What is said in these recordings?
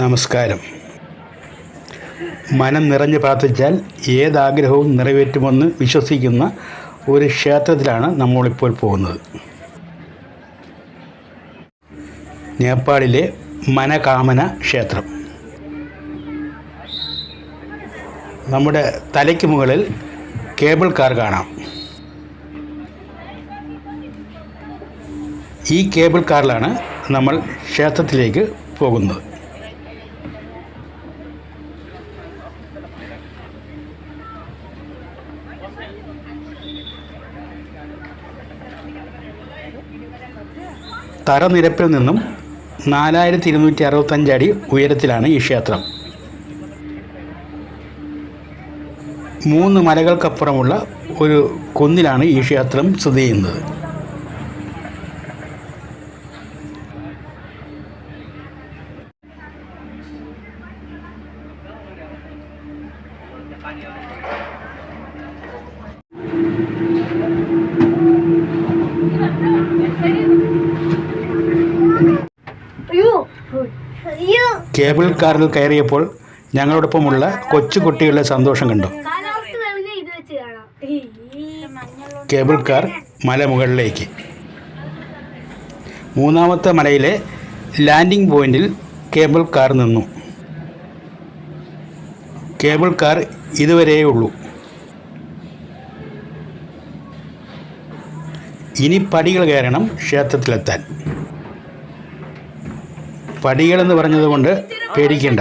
നമസ്കാരം. മനം നിറഞ്ഞ് പ്രാർത്ഥിച്ചാൽ ഏതാഗ്രഹവും നിറവേറ്റുമെന്ന് വിശ്വസിക്കുന്ന ഒരു ക്ഷേത്രത്തിലാണ് നമ്മളിപ്പോൾ പോകുന്നത്. നേപ്പാളിലെ മനകാമന ക്ഷേത്രം. നമ്മുടെ തലയ്ക്ക് മുകളിൽ കേബിൾ കാർ കാണാം. ഈ കേബിൾ കാറിലാണ് നമ്മൾ ക്ഷേത്രത്തിലേക്ക് പോകുന്നത്. തറനിരപ്പിൽ നിന്നും നാലായിരത്തി ഇരുന്നൂറ്റി അറുപത്തഞ്ച് അടി ഉയരത്തിലാണ് ഈ ക്ഷേത്രം. മൂന്ന് മലകൾക്കപ്പുറമുള്ള ഒരു കുന്നിലാണ് ഈ ക്ഷേത്രം സ്ഥിതി ചെയ്യുന്നത്. Thank അയ്യോ കേബിൾ കാറിൽ കയറിയപ്പോൾ ഞങ്ങളോടൊപ്പമുള്ള കൊച്ചുകുട്ടികളുടെ സന്തോഷം കണ്ടു. കേബിൾ കാർ മലമുകളിലേക്ക്. മൂന്നാമത്തെ മലയിലെ ലാൻഡിംഗ് പോയിന്റിൽ കേബിൾ കാർ നിന്നു. കേബിൾ കാർ ഇതുവരെയേ ഉള്ളൂ ഇനി പടികൾ കയറണം ക്ഷേത്രത്തിലെത്താൻ. പടികളെന്ന് പറഞ്ഞതുകൊണ്ട് പേടിക്കേണ്ട.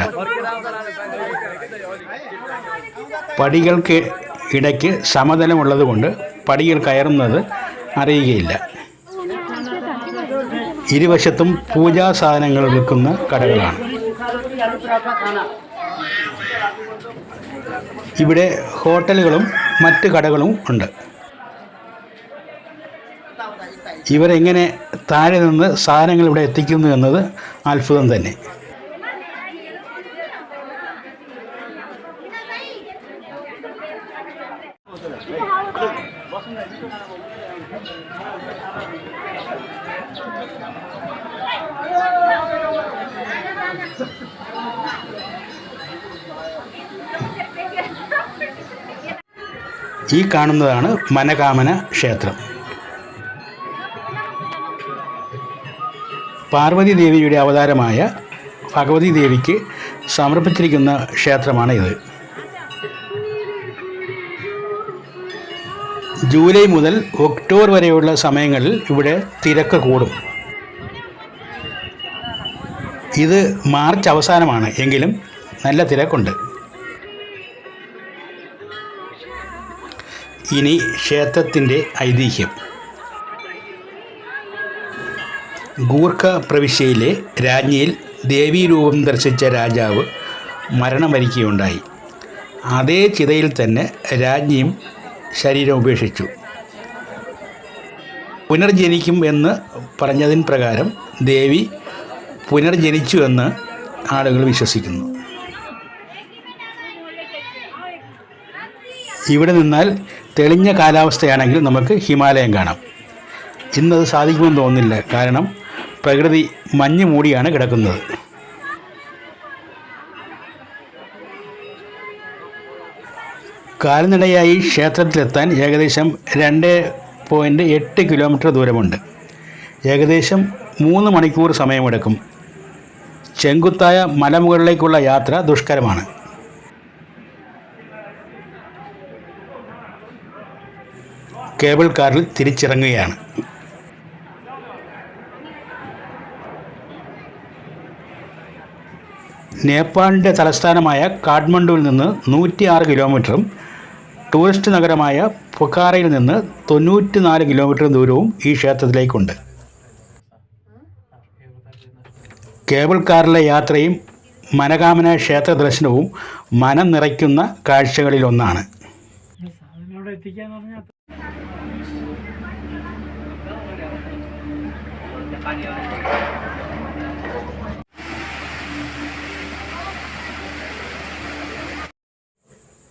പടികൾക്ക് ഇടയ്ക്ക് സമതലമുള്ളതുകൊണ്ട് പടികൾ കയറുന്നത് അറിയുകയില്ല. ഇരുവശത്തും പൂജാ സാധനങ്ങൾ വിൽക്കുന്ന കടകളാണ്. ഇവിടെ ഹോട്ടലുകളും മറ്റ് കടകളും ഉണ്ട്. ഇവരെങ്ങനെ താഴെ നിന്ന് സാധനങ്ങൾ ഇവിടെ എത്തിക്കുന്നു എന്നത് അത്ഭുതം തന്നെ. ഈ കാണുന്നതാണ് മനകാമന ക്ഷേത്രം. പാർവതി ദേവിയുടെ അവതാരമായ ഭഗവതി ദേവിക്ക് സമർപ്പിച്ചിരിക്കുന്ന ക്ഷേത്രമാണ് ഇത് ജൂലൈ മുതൽ ഒക്ടോബർ വരെയുള്ള സമയങ്ങളിൽ ഇവിടെ തിരക്ക് കൂടും. ഇത് മാർച്ച് അവസാനമാണ് എങ്കിലും നല്ല തിരക്കുണ്ട്. ഇനി ക്ഷേത്രത്തിന്റെ ഐതിഹ്യം. ഗൂർഖ പ്രവിശ്യയിലെ രാജ്ഞിയിൽ ദേവീരൂപം ദർശിച്ച രാജാവ് മരണം വരിക്കുകയുണ്ടായി അതേ ചിതയിൽ തന്നെ രാജ്ഞിയും ശരീരം ഉപേക്ഷിച്ചു. പുനർജനിക്കും എന്ന് പറഞ്ഞതിന് പ്രകാരം ദേവി പുനർജനിച്ചു എന്ന് ആളുകൾ വിശ്വസിക്കുന്നു. ഇവിടെ നിന്നാൽ തെളിഞ്ഞ കാലാവസ്ഥയാണെങ്കിൽ നമുക്ക് ഹിമാലയം കാണാം. ഇന്നത് സാധിക്കുമെന്ന് തോന്നുന്നില്ല. കാരണം പ്രകൃതി മഞ്ഞ് മൂടിയാണ് കിടക്കുന്നത്. കാൽനടയായി ക്ഷേത്രത്തിലെത്താൻ ഏകദേശം രണ്ട് പോയിന്റ് എട്ട് കിലോമീറ്റർ ദൂരമുണ്ട്. ഏകദേശം മൂന്ന് മണിക്കൂർ സമയമെടുക്കും. ചെങ്കുത്തായ മലമുകളിലേക്കുള്ള യാത്ര ദുഷ്കരമാണ്. കേബിൾ കാറിൽ തിരിച്ചിറങ്ങുകയാണ്. നേപ്പാളിന്റെ തലസ്ഥാനമായ കാഠ്മണ്ഡുവിൽ നിന്ന് നൂറ്റിയാറ് കിലോമീറ്ററും ടൂറിസ്റ്റ് നഗരമായ പൊക്കാറയിൽ നിന്ന് തൊണ്ണൂറ്റി നാല് കിലോമീറ്റർ ദൂരവും ഈ ക്ഷേത്രത്തിലേക്കുണ്ട്. കേബിൾ കാറിലെ യാത്രയും മനകാമന ക്ഷേത്ര ദർശനവും മനം നിറയ്ക്കുന്ന കാഴ്ചകളിലൊന്നാണ്